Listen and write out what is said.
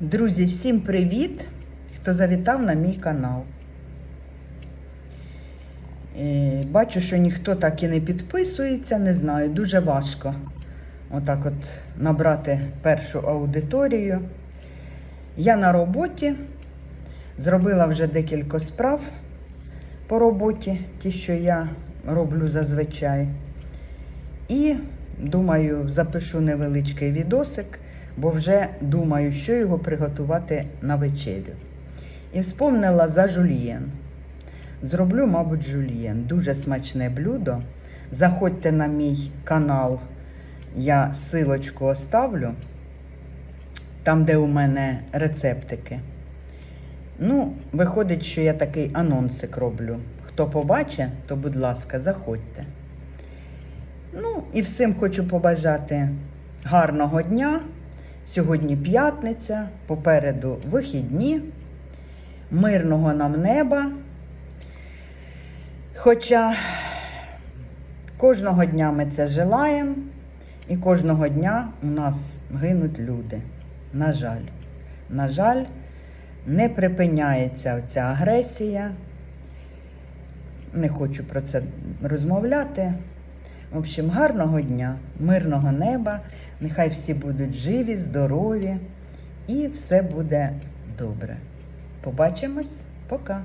Друзі, всім привіт, хто завітав на мій канал. Е, Бачу, що ніхто так і не підписується, не знаю, дуже важко отак от набрати першу аудиторію. Я на роботі, зробила вже декілька справ по роботі, ті, що я роблю зазвичай. І думаю, запишу невеличкий відосик, бо вже думаю, що його приготувати на вечерю. І вспомнила за жульєн. Зроблю, мабуть, жульєн. Дуже смачне блюдо. Заходьте на мій канал, я силочку оставлю, там, де у мене рецептики. Ну, виходить, що я такий анонсик роблю. Хто побачить, то, будь ласка, заходьте. Ну, і всім хочу побажати гарного дня. Сьогодні п'ятниця, попереду вихідні, мирного нам неба. Хоча кожного дня ми це желаємо, і кожного дня у нас гинуть люди. На жаль, на жаль, не припиняється ця агресія. Не хочу про це розмовляти. В общем, гарного дня, мирного неба. Нехай всі будуть живі, здорові і все буде добре. Побачимось, пока.